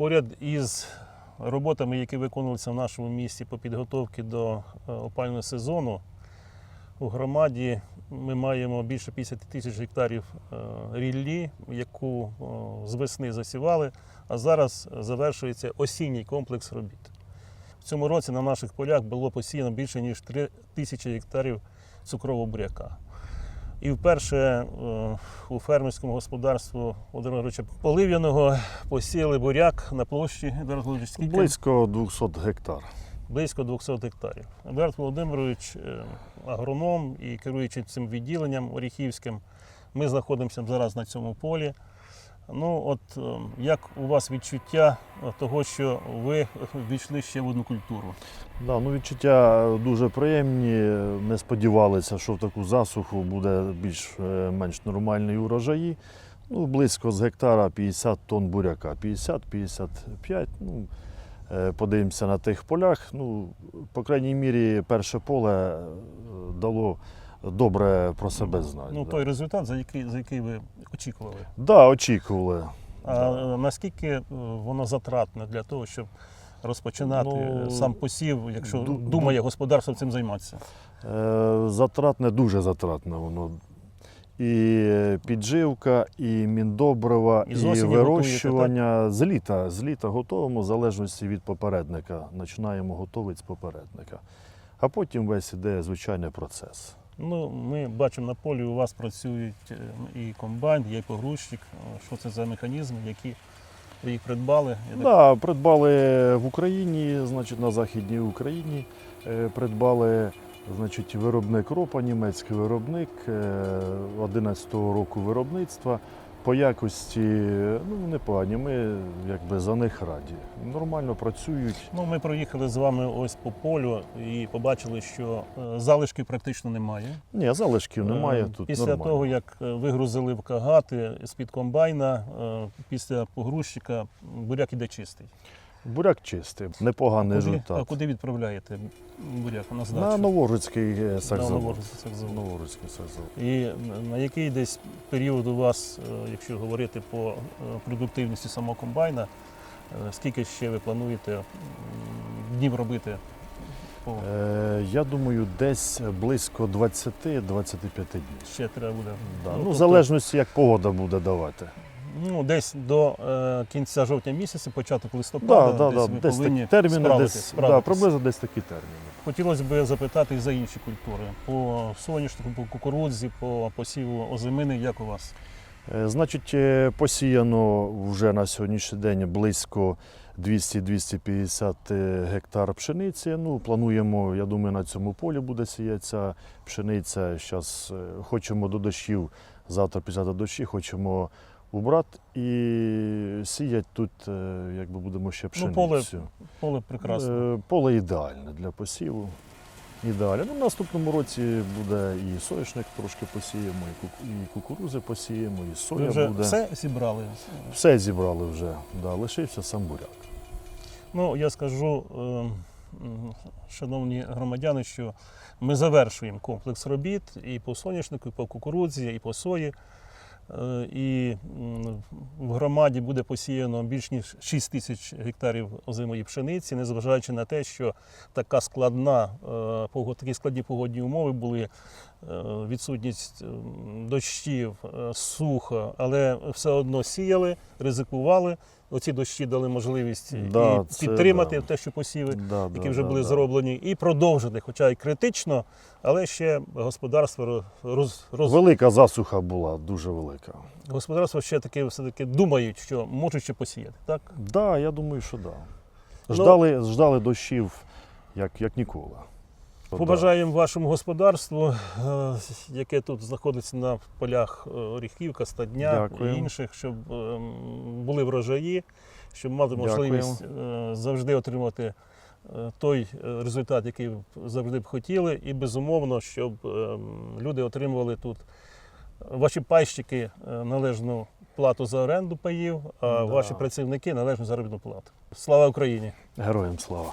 Поряд із роботами, які виконувалися в нашому місті по підготовці до е, опалювального сезону, у громаді ми маємо більше 50 тисяч гектарів е, ріллі, яку е, з весни засівали, а зараз завершується осінній комплекс робіт. В цьому році на наших полях було посіяно більше ніж 3 тисячі гектарів цукрового буряка. І вперше е, у фермерському господарстві Володимира Полив'яного посіяли буряк на площі скільки? Близько 200 гектар. близько 200 гектарів. Едуард Володимирович, е, агроном і керуючи цим відділенням Оріхівським, ми знаходимося зараз на цьому полі. Ну, от е, як у вас відчуття того, що ви ввійшли ще в одну культуру? Да, ну відчуття дуже приємні. Ми сподівалися, що в таку засуху буде більш-менш нормальний урожаї. Ну, близько з гектара 50 тонн буряка. 50-55. Ну, е, подивимося на тих полях. Ну, по крайній мірі, перше поле е, дало добре про себе знати. Ну, да. той результат, за який, за який ви очікували. Да, очікували. А е, наскільки е, воно затратне для того, щоб розпочинати Ну, сам посів, якщо ду- думає господарство цим займатися? Е, Затратне, дуже затратне воно. І підживка, і міндобрива, І і, вирощування. З літа, з літа готуємо, в залежності від попередника. Починаємо готувати з попередника. А потім весь іде звичайний процес. Ну, ми бачимо на полі, у вас працюють е, і комбайн, і погрузчик. Е, Що це за механізми, які ви їх придбали? Так- Да, придбали в Україні, значить, на Західній Україні. Е, Придбали значить, виробник ропа, німецький виробник е, 11-го року виробництва. По якості ну, непогані, ми якби за них раді. Нормально працюють. Ну, ми проїхали з вами ось по полю і побачили, що е, залишків практично немає. Ні, залишків немає Е, тут. Після нормально. того, як е, вигрузили в кагати з-під комбайна, після погрузчика буряк іде чистий. Буряк чистий, непоганий Куди, а куди відправляєте буряк на На здачу? Новоржицький е, На сахзавод. Новоржицький сахзавод. Новоржицький сахзавод. І на який десь період у вас, е, якщо говорити по е, продуктивності самого комбайна, скільки ще ви плануєте днів робити? По... Е, я думаю, десь близько 20-25 днів. Ще треба буде. Да. Ну, тобто, в залежності, як погода буде давати. Ну, десь до е, кінця жовтня місяця, початок листопада, Да, да, десь да, ви десь повинні так, терміни справитись, десь, да, приблизно десь такі терміни. Хотілося б запитати і за інші культури. По соняшнику, по кукурудзі, по посіву озимини, як у вас? Е, Значить, е, посіяно вже на сьогоднішній день близько 200-250 е, гектар пшениці. Ну, плануємо, я думаю, на цьому полі буде сіятися пшениця. Зараз хочемо до дощів, завтра після дощі хочемо убрати і сіяти тут, е, якби будемо ще Ну, поле Поле прекрасне. Е, Поле ідеальне для посіву. Ідеально. Ну, в наступному році буде і соняшник трошки посіємо, і, куку- і кукурузи посіємо, і соя вже буде. все зібрали? Все зібрали вже. Да, лишився сам буряк. Ну, я скажу, е, шановні громадяни, що ми завершуємо комплекс робіт і по соняшнику, і по кукурудзі, і по сої. Е, І в громаді буде посіяно більш ніж 6 тисяч гектарів озимої пшениці, незважаючи на те, що така складна, е, такі складні погодні умови були, е, відсутність дощів, сухо, але все одно сіяли, ризикували. Оці дощі дали можливість Да, і це підтримати да. те, що посіви, Да, які да, вже да, були да. зроблені, і продовжити, хоча й критично, але ще господарство роз, роз- Велика засуха була, дуже велика. Господарство ще таки все-таки думають, що можуть ще посіяти. Так? Так, да, я думаю, що так. Да. Ну- Ждали, ждали дощів, як, як ніколи. Побажаємо вашому господарству, е, яке тут знаходиться на полях е, Оріхівка, Стадня Дякую. і інших, щоб е, були врожаї, щоб мати можливість е, завжди отримати е, той е, результат, який завжди б хотіли, і безумовно, щоб е, люди отримували тут ваші пайщики е, належну плату за оренду паїв, а Да. ваші працівники належну заробітну плату. Слава Україні! Героям слава.